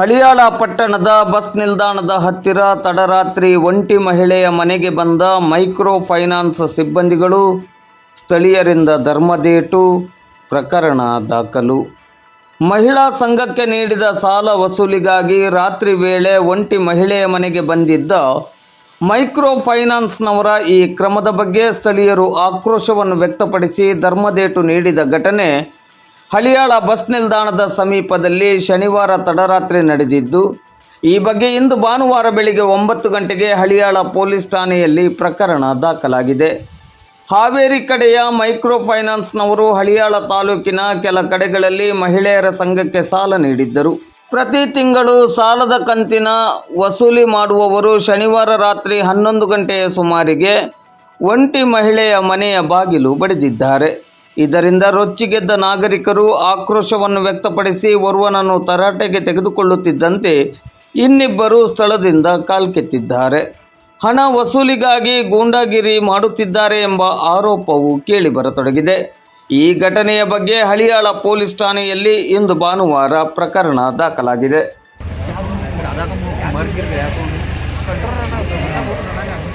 ಹಳಿಯಾಳ ಪಟ್ಟಣದ ಬಸ್ ನಿಲ್ದಾಣದ ಹತ್ತಿರ ತಡರಾತ್ರಿ ಒಂಟಿ ಮಹಿಳೆಯ ಮನೆಗೆ ಬಂದ ಮೈಕ್ರೋ ಫೈನಾನ್ಸ್ ಸಿಬ್ಬಂದಿಗಳು ಸ್ಥಳೀಯರಿಂದ ಧರ್ಮದೇಟು ಪ್ರಕರಣ ದಾಖಲು. ಮಹಿಳಾ ಸಂಘಕ್ಕೆ ನೀಡಿದ ಸಾಲ ವಸೂಲಿಗಾಗಿ ರಾತ್ರಿ ವೇಳೆ ಒಂಟಿ ಮಹಿಳೆಯ ಮನೆಗೆ ಬಂದಿದ್ದ ಮೈಕ್ರೋ ಫೈನಾನ್ಸ್ನವರ ಈ ಕ್ರಮದ ಬಗ್ಗೆ ಸ್ಥಳೀಯರು ಆಕ್ರೋಶವನ್ನು ವ್ಯಕ್ತಪಡಿಸಿ ಧರ್ಮದೇಟು ನೀಡಿದ ಘಟನೆ ಹಳಿಯಾಳ ಬಸ್ ನಿಲ್ದಾಣದ ಸಮೀಪದಲ್ಲಿ ಶನಿವಾರ ತಡರಾತ್ರಿ ನಡೆದಿದ್ದು, ಈ ಬಗ್ಗೆ ಇಂದು ಭಾನುವಾರ ಬೆಳಿಗ್ಗೆ ಒಂಬತ್ತು ಗಂಟೆಗೆ ಹಳಿಯಾಳ ಪೊಲೀಸ್ ಠಾಣೆಯಲ್ಲಿ ಪ್ರಕರಣ ದಾಖಲಾಗಿದೆ. ಹಾವೇರಿ ಕಡೆಯ ಮೈಕ್ರೋ ಫೈನಾನ್ಸ್ನವರು ಹಳಿಯಾಳ ತಾಲೂಕಿನ ಕೆಲ ಕಡೆಗಳಲ್ಲಿ ಮಹಿಳೆಯರ ಸಂಘಕ್ಕೆ ಸಾಲ ನೀಡಿದ್ದರು. ಪ್ರತಿ ತಿಂಗಳು ಸಾಲದ ಕಂತಿನ ವಸೂಲಿ ಮಾಡುವವರು ಶನಿವಾರ ರಾತ್ರಿ ಹನ್ನೊಂದು ಗಂಟೆಯ ಸುಮಾರಿಗೆ ಒಂಟಿ ಮಹಿಳೆಯ ಮನೆಯ ಬಾಗಿಲು ಬಡಿದಿದ್ದಾರೆ. ಇದರಿಂದ ರೊಚ್ಚಿಗೆದ್ದ ನಾಗರಿಕರು ಆಕ್ರೋಶವನ್ನು ವ್ಯಕ್ತಪಡಿಸಿ ಓರ್ವನನ್ನು ತರಾಟೆಗೆ ತೆಗೆದುಕೊಳ್ಳುತ್ತಿದ್ದಂತೆ ಇನ್ನಿಬ್ಬರು ಸ್ಥಳದಿಂದ ಕಾಲ್ಕೆತ್ತಿದ್ದಾರೆ. ಹಣ ವಸೂಲಿಗಾಗಿ ಗೂಂಡಾಗಿರಿ ಮಾಡುತ್ತಿದ್ದಾರೆ ಎಂಬ ಆರೋಪವು ಕೇಳಿಬರತೊಡಗಿದೆ. ಈ ಘಟನೆಯ ಬಗ್ಗೆ ಹಳಿಯಾಳ ಪೊಲೀಸ್ ಠಾಣೆಯಲ್ಲಿ ಇಂದು ಭಾನುವಾರ ಪ್ರಕರಣ ದಾಖಲಾಗಿದೆ.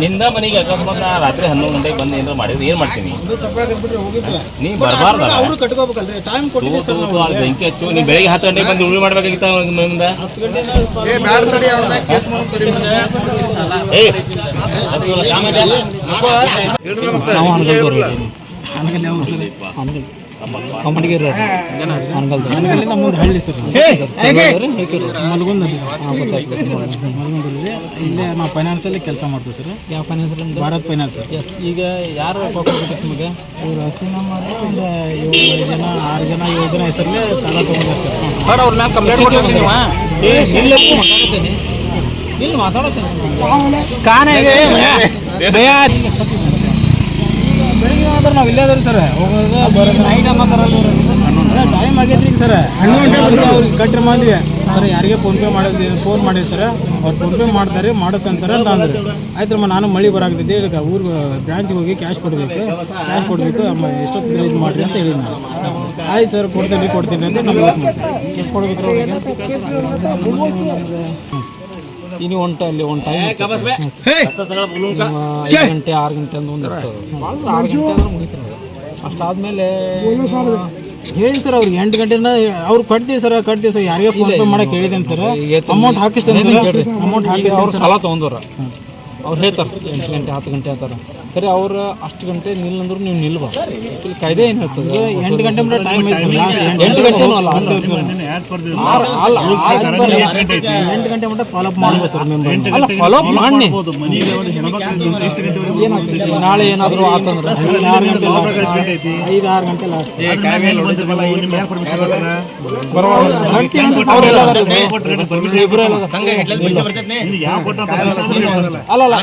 ನಿಂದ ಮನೆಗೆ ಅಕಸ್ಮಾತ್ ರಾತ್ರಿ ಹನ್ನೊಂದು ಗಂಟೆಗೆ ಬಂದು ಏನಾರು ಮಾಡಿದ್ರೆ ಏನು ಮಾಡ್ತೀನಿ ನೀ ಬರಬಾರ್ದ ಬೆಂಕಿ ಹಚ್ಚು ನೀ ಬೆಳಿಗ್ಗೆ ಹತ್ತು ಗಂಟೆಗೆ ಬಂದು ಉಳಿ ಮಾಡ್ಬೇಕಾಗಿತ್ತ? ನಾವು ಅನ್ಗಲ್ದವ್ರಿ ಸರ್ ಅನ್ಗಲ್ ಅನ್ಗಲ್ದ ಹಳ್ಳಿ ಸರ್ ಮಲ್ಗೊಂದ್ ಸರ್ ಮಲ್ಗೊಂದಲ್ಲಿ ಇಲ್ಲೇ ನಾವು ಫೈನಾನ್ಸಲ್ಲಿ ಕೆಲಸ ಮಾಡ್ತೀವಿ ಸರ್. ಯಾವ ಫೈನಾನ್ಸ್ ಭಾರತ್ ಫೈನಾನ್ಸ್ ಎಸ್ ಈಗ ಯಾರು ನಿಮಗೆ? ಇವರು ಹಸಿನ ಮಾಡಿ ಒಂದು ಏಳು ಜನ ಆರು ಜನ ಏಳು ಜನ ಹೆಸರಲ್ಲಿ ಸಾಲ ತೊಗೊಂಡಾರೆ ಸರ್. ಅವ್ರ ಮ್ಯಾಲ ಕಂಪ್ಲೇಂಟ್ ಇಲ್ಲಿ ಮಾತಾಡತ್ತೇನೆ. ಕಾನೇ ಬೆಳಿಗ್ಗೆ ಆದ್ರೆ ನಾವು ಇಲ್ಲೇ ಅದ್ರಿ ಸರ್. ಹೋಗೋದು ಬರೋದು ನೈಟ್ ಟೈಮ್ ಆಗೈತ್ರಿ ಈಗ ಸರ್. ಹನ್ನೊಂದು ಗಂಟೆ ಅವ್ರಿಗೆ ಕಟ್ರಿ ಮಾಡಿ ಸರ್ ಯಾರಿಗೆ ಫೋನ್ ಪೇ ಮಾಡೋದು ಫೋನ್ ಮಾಡಿದ್ವಿ ಸರ್ ಅವ್ರು ಫೋನ್ ಪೇ ಮಾಡ್ತಾರೆ ಮಾಡಿಸ್ತಾನೆ ಸರ್ ಅಂತ ಅಂದ್ರೆ. ಆಯ್ತು ನಾನು ಮಳೆ ಬರಾಗ್ತಿದ್ದೆ ಈಗ ಊರಿಗೆ ಬ್ರಾಂಚ್ಗೆ ಹೋಗಿ ಕ್ಯಾಶ್ ಕೊಡಬೇಕು. ಕ್ಯಾಶ್ ಕೊಡಬೇಕು. ಎಷ್ಟೊತ್ತು ರಿಲೀಸ್ ಮಾಡಿರಿ ಅಂತ ಹೇಳಿದ್ ನಾನು. ಆಯ್ತು ಸರ್ ಕೊಡ್ತೀನಿ ಕೊಡ್ತೀನಿ ಅಂತ ನಮ್ಗೆ ಎಷ್ಟು ಕೊಡಬೇಕು ಇನ್ನು ಒಂದು ಅಲ್ಲಿ ಒನ್ ಟೈಮ್ ಐದು ಗಂಟೆ ಆರು ಗಂಟೆ ಅಂತ ಒಂದು. ಆರು ಗಂಟೆ ಅಂದ್ರೆ ಅಷ್ಟಾದ್ಮೇಲೆ ಹೇಳಿ ಸರ್ ಅವ್ರಿಗೆ ಎಂಟು ಗಂಟೆನ ಅವ್ರು ಕಟ್ತೀವಿ ಸರ್ ಕಟ್ತೀವಿ ಸರ್ ಯಾರಿಗೆ ಫೋನ್ ಪೇ ಮಾಡಕ್ಕೆ ಹೇಳಿದ್ದೇನೆ ಸರ್ ಅಮೌಂಟ್ ಹಾಕಿಸ್ತೇನೆ ಸರ್ ಅಮೌಂಟ್ ಹಾಕಿ ಅವ್ರು ಸಾಲ ತೊಗೊಂಡವ್ರ ಅವ್ರು ಹೇಳ್ತಾರೆ ಎಂಟು ಗಂಟೆ ಹತ್ತು ಗಂಟೆ ಅಂತಾರೆ ಖರೆ ಅವ್ರು ಅಷ್ಟು ಗಂಟೆ ನಿಲ್ಲಂದ್ರು ನೀವು ನಿಲ್ಬಾ ಇಲ್ಲಿ ಕಾಯ್ದೆ ಏನು ಹೇಳ್ತದೆ? ಎಂಟು ಗಂಟೆ ಮಟ್ಟ ಟೈಮ್ ಎಂಟು ಗಂಟೆ ಅಲ್ಲ ಎಂಟು ಗಂಟೆ ಮಟ್ಟ ಫಾಲೋ ಅಪ್ ಮಾಡ್ಬೋದು ಸರ್ ಮೆಂಬರ್ ಅಲ್ಲ ಫಾಲೋ ಅಪ್ ಮಾಡಿ ಏನಾಗ್ತದೆ? ನಾಳೆ ಏನಾದರೂ ಆತಂದ್ರೆ ಐದು ಆರು ಗಂಟೆ ಲಾಸ್ಟ್ ಅಲ್ಲ ಅಲ್ಲ